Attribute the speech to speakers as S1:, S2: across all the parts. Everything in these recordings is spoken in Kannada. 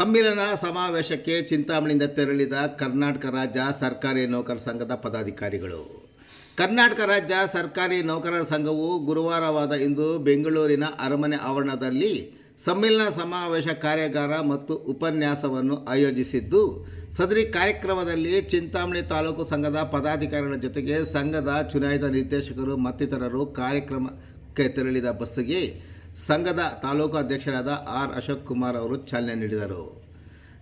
S1: ಸಮ್ಮಿಲನ ಸಮಾವೇಶಕ್ಕೆ ಚಿಂತಾಮಣಿಯಿಂದ ತೆರಳಿದ ಕರ್ನಾಟಕ ರಾಜ್ಯ ಸರ್ಕಾರಿ ನೌಕರ ಸಂಘದ ಪದಾಧಿಕಾರಿಗಳು. ಕರ್ನಾಟಕ ರಾಜ್ಯ ಸರ್ಕಾರಿ ನೌಕರರ ಸಂಘವು ಗುರುವಾರವಾದ ಇಂದು ಬೆಂಗಳೂರಿನ ಅರಮನೆ ಆವರಣದಲ್ಲಿ ಸಮ್ಮಿಲನ ಸಮಾವೇಶ ಕಾರ್ಯಾಗಾರ ಮತ್ತು ಉಪನ್ಯಾಸವನ್ನು ಆಯೋಜಿಸಿದ್ದು, ಸದರಿ ಕಾರ್ಯಕ್ರಮದಲ್ಲಿ ಚಿಂತಾಮಣಿ ತಾಲೂಕು ಸಂಘದ ಪದಾಧಿಕಾರಿಗಳ ಜೊತೆಗೆ ಸಂಘದ ಚುನಾಯಿತ ನಿರ್ದೇಶಕರು ಮತ್ತಿತರರು ಕಾರ್ಯಕ್ರಮಕ್ಕೆ ತೆರಳಿದ ಬಸ್ಸಿಗೆ ಸಂಘದ ತಾಲೂಕು ಅಧ್ಯಕ್ಷರಾದ ಆರ್ ಅಶೋಕ್ ಕುಮಾರ್ ಅವರು ಚಾಲನೆ ನೀಡಿದರು.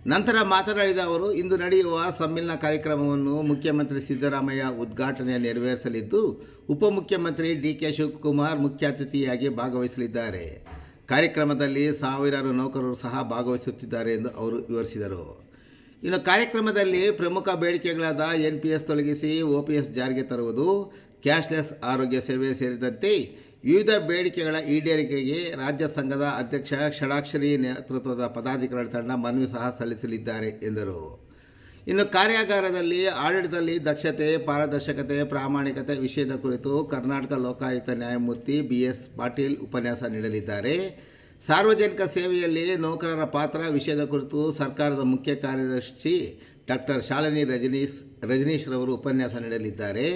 S1: ನಂತರ ಮಾತನಾಡಿದ ಅವರು, ಇಂದು ನಡೆಯುವ ಸಮ್ಮಿಲನ ಕಾರ್ಯಕ್ರಮವನ್ನು ಮುಖ್ಯಮಂತ್ರಿ ಸಿದ್ದರಾಮಯ್ಯ ಉದ್ಘಾಟನೆ ನೆರವೇರಿಸಲಿದ್ದು, ಉಪಮುಖ್ಯಮಂತ್ರಿ ಡಿ ಕೆ ಶಿವಕುಮಾರ್ ಮುಖ್ಯ ಅತಿಥಿಯಾಗಿ ಭಾಗವಹಿಸಲಿದ್ದಾರೆ. ಕಾರ್ಯಕ್ರಮದಲ್ಲಿ ಸಾವಿರಾರು ನೌಕರರು ಸಹ ಭಾಗವಹಿಸುತ್ತಿದ್ದಾರೆ ಎಂದು ಅವರು ವಿವರಿಸಿದರು. ಇನ್ನು ಕಾರ್ಯಕ್ರಮದಲ್ಲಿ ಪ್ರಮುಖ ಬೇಡಿಕೆಗಳಾದ ಎನ್ ಪಿ ಎಸ್ ತೊಲಗಿಸಿ ಒ ಪಿ ಎಸ್ ಜಾರಿಗೆ ತರುವುದು, ಕ್ಯಾಶ್ಲೆಸ್ ಆರೋಗ್ಯ ಸೇವೆ ಸೇರಿದಂತೆ ವಿವಿಧ ಬೇಡಿಕೆಗಳ ಈಡೇರಿಕೆಗೆ ರಾಜ್ಯ ಸಂಘದ ಅಧ್ಯಕ್ಷ ಷಡಾಕ್ಷರಿ ನೇತೃತ್ವದ ಪದಾಧಿಕಾರಿಗಳ ತಂಡ ಮನವಿ ಸಹ ಸಲ್ಲಿಸಲಿದ್ದಾರೆ ಎಂದರು. ಇನ್ನು ಕಾರ್ಯಾಗಾರದಲ್ಲಿ ಆಡಳಿತದಲ್ಲಿ ದಕ್ಷತೆ, ಪಾರದರ್ಶಕತೆ, ಪ್ರಾಮಾಣಿಕತೆ ವಿಷಯದ ಕುರಿತು ಕರ್ನಾಟಕ ಲೋಕಾಯುಕ್ತ ನ್ಯಾಯಮೂರ್ತಿ ಬಿ ಎಸ್ ಪಾಟೀಲ್ ಉಪನ್ಯಾಸ ನೀಡಲಿದ್ದಾರೆ. ಸಾರ್ವಜನಿಕ ಸೇವೆಯಲ್ಲಿ ನೌಕರರ ಪಾತ್ರ ವಿಷಯದ ಕುರಿತು ಸರ್ಕಾರದ ಮುಖ್ಯ ಕಾರ್ಯದರ್ಶಿ ಡಾಕ್ಟರ್ ಶಾಲಿನಿ ರಜನೀಶ್ ರಜನೀಶ್ರವರು ಉಪನ್ಯಾಸ ನೀಡಲಿದ್ದಾರೆ.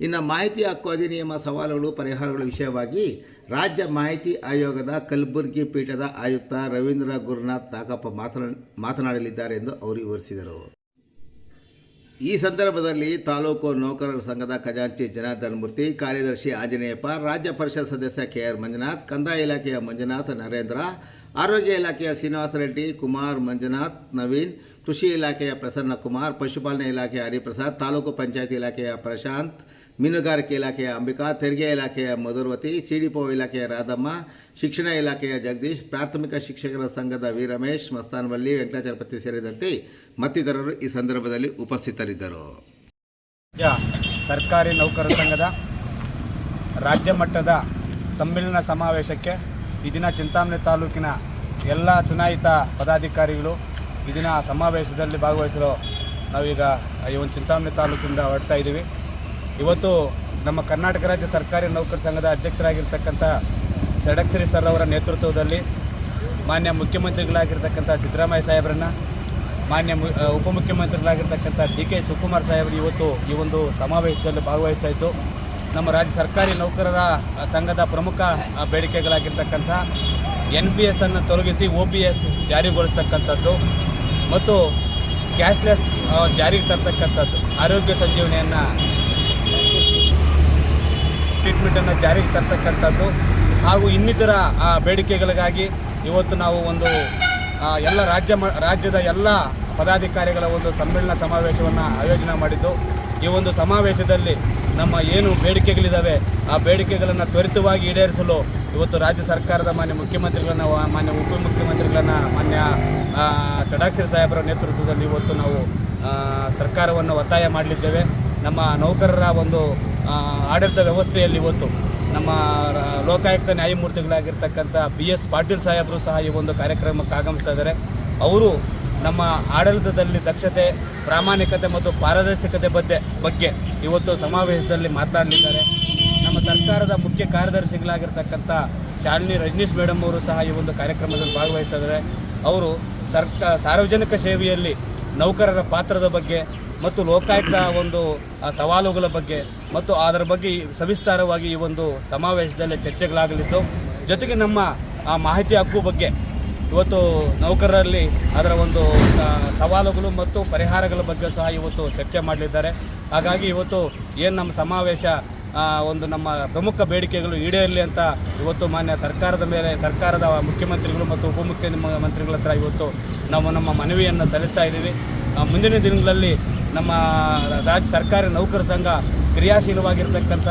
S1: ಇನ್ನು ಮಾಹಿತಿ ಹಕ್ಕು ಅಧಿನಿಯಮ, ಸವಾಲುಗಳು, ಪರಿಹಾರಗಳ ವಿಷಯವಾಗಿ ರಾಜ್ಯ ಮಾಹಿತಿ ಆಯೋಗದ ಕಲಬುರಗಿ ಪೀಠದ ಆಯುಕ್ತ ರವೀಂದ್ರ ಗುರುನಾಥ್ ತಾಕಪ್ಪ ಮಾತನಾ, ಮಾತನಾಡಲಿದ್ದಾರೆ ಎಂದು ಅವರು ವಿವರಿಸಿದರು. ಈ ಸಂದರ್ಭದಲ್ಲಿ ತಾಲೂಕು ನೌಕರರ ಸಂಘದ ಖಜಾಂಚಿ ಜನಾರ್ದನ್ ಮೂರ್ತಿ, ಕಾರ್ಯದರ್ಶಿ ಆಂಜನೇಯಪ್ಪ ರಾಜ್ಯ ಪರಿಷತ್ ಸದಸ್ಯ ಕೆ ಆರ್ ಮಂಜುನಾಥ್, ಕಂದಾಯ ಇಲಾಖೆಯ ಮಂಜುನಾಥ್ ನರೇಂದ್ರ, ಆರೋಗ್ಯ ಇಲಾಖೆಯ ಶ್ರೀನಿವಾಸ ರೆಡ್ಡಿ, ಕುಮಾರ್ ಮಂಜುನಾಥ್, ನವೀನ್, ಕೃಷಿ ಇಲಾಖೆಯ ಪ್ರಸನ್ನ ಕುಮಾರ್, ಪಶುಪಾಲನೆ ಇಲಾಖೆಯ ಹರಿಪ್ರಸಾದ್, ತಾಲೂಕು ಪಂಚಾಯತ್ ಇಲಾಖೆಯ ಪ್ರಶಾಂತ್ ಮೀನುಗಾರಿಕೆ ಇಲಾಖೆಯ ಅಂಬಿಕಾ, ತೆರಿಗೆ ಇಲಾಖೆಯ ಮಧುರ್ವತಿ, ಸಿಡಿಪೋ ಇಲಾಖೆಯ ರಾಧಮ್ಮ, ಶಿಕ್ಷಣ ಇಲಾಖೆಯ ಜಗದೀಶ್, ಪ್ರಾಥಮಿಕ ಶಿಕ್ಷಕರ ಸಂಘದ ವೀರಮೇಶ್ ಮಸ್ತಾನವಲ್ಲಿ ವೆಂಕಟಾಚಲಪತಿ ಸೇರಿದಂತೆ ಮತ್ತಿತರರು ಈ ಸಂದರ್ಭದಲ್ಲಿ ಉಪಸ್ಥಿತರಿದ್ದರು.
S2: ಸರ್ಕಾರಿ ನೌಕರರ ಸಂಘದ ರಾಜ್ಯ ಮಟ್ಟದ ಸಮ್ಮೇಳನ ಸಮಾವೇಶಕ್ಕೆ ಈ ದಿನ ಚಿಂತಾಮಣಿ ತಾಲೂಕಿನ ಎಲ್ಲ ಚುನಾಯಿತ ಪದಾಧಿಕಾರಿಗಳು ಈ ದಿನ ಸಮಾವೇಶದಲ್ಲಿ ಭಾಗವಹಿಸಲು ನಾವೀಗ ಈ ಒಂದು ಚಿಂತಾಮಣಿ ತಾಲೂಕಿಂದ ಹೊರಡ್ತಾ ಇದ್ದೀವಿ. ಇವತ್ತು ನಮ್ಮ ಕರ್ನಾಟಕ ರಾಜ್ಯ ಸರ್ಕಾರಿ ನೌಕರ ಸಂಘದ ಅಧ್ಯಕ್ಷರಾಗಿರ್ತಕ್ಕಂಥ ಷಡಕ್ಷರಿ ಸರ್ ಅವರ ನೇತೃತ್ವದಲ್ಲಿ ಮಾನ್ಯ ಮುಖ್ಯಮಂತ್ರಿಗಳಾಗಿರ್ತಕ್ಕಂಥ ಸಿದ್ದರಾಮಯ್ಯ ಸಾಹೇಬ್ರನ್ನ, ಮಾನ್ಯ ಉಪಮುಖ್ಯಮಂತ್ರಿಗಳಾಗಿರ್ತಕ್ಕಂಥ ಡಿ ಕೆ ಶಿವಕುಮಾರ್ ಸಾಹೇಬರು ಇವತ್ತು ಈ ಒಂದು ಸಮಾವೇಶದಲ್ಲಿ ಭಾಗವಹಿಸ್ತಾ ಇತ್ತು. ನಮ್ಮ ರಾಜ್ಯ ಸರ್ಕಾರಿ ನೌಕರರ ಸಂಘದ ಪ್ರಮುಖ ಬೇಡಿಕೆಗಳಾಗಿರ್ತಕ್ಕಂಥ ಎನ್ ಪಿ ಎಸ್ ಅನ್ನು ತೊಲಗಿಸಿ ಒ ಪಿ ಎಸ್ ಜಾರಿಗೊಳಿಸ್ತಕ್ಕಂಥದ್ದು ಮತ್ತು ಕ್ಯಾಶ್ಲೆಸ್ ಜಾರಿಗೆ ತರ್ತಕ್ಕಂಥದ್ದು. ಆರೋಗ್ಯ ಸಂಜೀವನಿಯನ್ನು ಟ್ರೀಟ್ಮೆಂಟನ್ನು ಜಾರಿಗೆ ತರ್ತಕ್ಕಂಥದ್ದು ಹಾಗೂ ಇನ್ನಿತರ ಬೇಡಿಕೆಗಳಿಗಾಗಿ ಇವತ್ತು ನಾವು ಒಂದು ಎಲ್ಲ ರಾಜ್ಯ ರಾಜ್ಯದ ಎಲ್ಲ ಪದಾಧಿಕಾರಿಗಳ ಒಂದು ಸಮ್ಮೇಳನ ಸಮಾವೇಶವನ್ನು ಆಯೋಜನೆ ಮಾಡಿದ್ದು. ಈ ಒಂದು ಸಮಾವೇಶದಲ್ಲಿ ನಮ್ಮ ಏನು ಬೇಡಿಕೆಗಳಿದ್ದಾವೆ ಆ ಬೇಡಿಕೆಗಳನ್ನು ತ್ವರಿತವಾಗಿ ಈಡೇರಿಸಲು ಇವತ್ತು ರಾಜ್ಯ ಸರ್ಕಾರದ ಮಾನ್ಯ ಮುಖ್ಯಮಂತ್ರಿಗಳನ್ನು ಮಾನ್ಯ ಉಪಮುಖ್ಯಮಂತ್ರಿಗಳನ್ನು, ಮಾನ್ಯ ಷಡಾಕ್ಷರ ಸಾಹೇಬರ ನೇತೃತ್ವದಲ್ಲಿ ಇವತ್ತು ನಾವು ಸರ್ಕಾರವನ್ನು ಒತ್ತಾಯ ಮಾಡಲಿದ್ದೇವೆ. ನಮ್ಮ ನೌಕರರ ಒಂದು ಆಡಳಿತ ವ್ಯವಸ್ಥೆಯಲ್ಲಿ ಇವತ್ತು ನಮ್ಮ ಲೋಕಾಯುಕ್ತ ನ್ಯಾಯಮೂರ್ತಿಗಳಾಗಿರ್ತಕ್ಕಂಥ ಬಿ ಎಸ್ ಪಾಟೀಲ್ ಸಾಹೇಬರು ಸಹ ಈ ಒಂದು ಕಾರ್ಯಕ್ರಮಕ್ಕೆ ಆಗಮಿಸ್ತಾ ಇದ್ದಾರೆ. ಅವರು ನಮ್ಮ ಆಡಳಿತದಲ್ಲಿ ದಕ್ಷತೆ, ಪ್ರಾಮಾಣಿಕತೆ ಮತ್ತು ಪಾರದರ್ಶಕತೆ ಬಗ್ಗೆ ಬಗ್ಗೆ ಇವತ್ತು ಸಮಾವೇಶದಲ್ಲಿ ಮಾತನಾಡಲಿದ್ದಾರೆ. ನಮ್ಮ ಸರ್ಕಾರದ ಮುಖ್ಯ ಕಾರ್ಯದರ್ಶಿಗಳಾಗಿರ್ತಕ್ಕಂಥ ಶಾಲಿನಿ ರಜನೀಶ್ ಮೇಡಮ್ ಅವರು ಸಹ ಈ ಒಂದು ಕಾರ್ಯಕ್ರಮದಲ್ಲಿ ಭಾಗವಹಿಸ್ತಾ ಅವರು ಸರ್ಕ ಸಾರ್ವಜನಿಕ ಸೇವೆಯಲ್ಲಿ ನೌಕರರ ಪಾತ್ರದ ಬಗ್ಗೆ ಮತ್ತು ಲೋಕಾಯುಕ್ತ ಒಂದು ಸವಾಲುಗಳ ಬಗ್ಗೆ ಮತ್ತು ಅದರ ಬಗ್ಗೆ ಸವಿಸ್ತಾರವಾಗಿ ಈ ಒಂದು ಸಮಾವೇಶದಲ್ಲಿ ಚರ್ಚೆಗಳಾಗಲಿದ್ದು, ಜೊತೆಗೆ ನಮ್ಮ, ಆ, ಮಾಹಿತಿ ಹಕ್ಕು ಬಗ್ಗೆ ಇವತ್ತು ನೌಕರರಲ್ಲಿ ಅದರ ಒಂದು ಸವಾಲುಗಳು ಮತ್ತು ಪರಿಹಾರಗಳ ಬಗ್ಗೆ ಸಹ ಇವತ್ತು ಚರ್ಚೆ ಮಾಡಲಿದ್ದಾರೆ. ಹಾಗಾಗಿ ಇವತ್ತು ಏನು ನಮ್ಮ ಸಮಾವೇಶ ಒಂದು ನಮ್ಮ ಪ್ರಮುಖ ಬೇಡಿಕೆಗಳು ಈಡೇರಲಿ ಅಂತ ಇವತ್ತು ಮಾನ್ಯ ಸರ್ಕಾರದ ಮೇಲೆ, ಸರ್ಕಾರದ ಮುಖ್ಯಮಂತ್ರಿಗಳು ಮತ್ತು ಉಪಮುಖ್ಯಮಂತ್ರಿಗಳ ಹತ್ರ ಇವತ್ತು ನಾವು ನಮ್ಮ ಮನವಿಯನ್ನು ಸಲ್ಲಿಸ್ತಾ ಇದ್ದೀವಿ. ಮುಂದಿನ ದಿನಗಳಲ್ಲಿ ನಮ್ಮ ರಾಜ್ಯ ಸರ್ಕಾರಿ ನೌಕರ ಸಂಘ ಕ್ರಿಯಾಶೀಲವಾಗಿರ್ತಕ್ಕಂಥ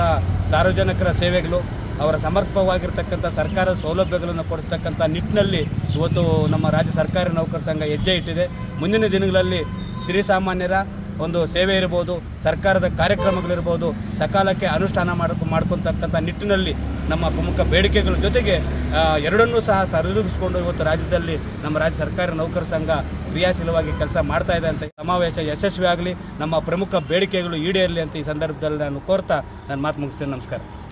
S2: ಸಾರ್ವಜನಿಕರ ಸೇವೆಗಳು, ಅವರ ಸಮರ್ಪಕವಾಗಿರ್ತಕ್ಕಂಥ ಸರ್ಕಾರದ ಸೌಲಭ್ಯಗಳನ್ನು ಕೊಡಿಸ್ತಕ್ಕಂಥ ನಿಟ್ಟಿನಲ್ಲಿ ಇವತ್ತು ನಮ್ಮ ರಾಜ್ಯ ಸರ್ಕಾರಿ ನೌಕರ ಸಂಘ ಹೆಜ್ಜೆ ಇಟ್ಟಿದೆ. ಮುಂದಿನ ದಿನಗಳಲ್ಲಿ ಶ್ರೀಸಾಮಾನ್ಯರ ಒಂದು ಸೇವೆ ಇರ್ಬೋದು, ಸರ್ಕಾರದ ಕಾರ್ಯಕ್ರಮಗಳಿರ್ಬೋದು, ಸಕಾಲಕ್ಕೆ ಅನುಷ್ಠಾನ ಮಾಡ್ಕೊ ಮಾಡ್ಕೊತಕ್ಕಂಥ ನಿಟ್ಟಿನಲ್ಲಿ ನಮ್ಮ ಪ್ರಮುಖ ಬೇಡಿಕೆಗಳ ಜೊತೆಗೆ ಎರಡನ್ನೂ ಸಹ ಸರಿದೂಗಿಸ್ಕೊಂಡು ಇವತ್ತು ರಾಜ್ಯದಲ್ಲಿ ನಮ್ಮ ರಾಜ್ಯ ಸರ್ಕಾರಿ ನೌಕರ ಸಂಘ ಕ್ರಿಯಾಶೀಲವಾಗಿ ಕೆಲಸ ಮಾಡ್ತಾ ಇದೆ ಅಂತ ಸಮಾವೇಶ ಯಶಸ್ವಿ ಆಗಲಿ ನಮ್ಮ ಪ್ರಮುಖ ಬೇಡಿಕೆಗಳು ಈಡೇರಲಿ ಅಂತ ಈ ಸಂದರ್ಭದಲ್ಲಿ ನಾನು ಕೋರ್ತಾ ನಾನು ಮಾತು ಮುಗಿಸ್ತೇನೆ. ನಮಸ್ಕಾರ.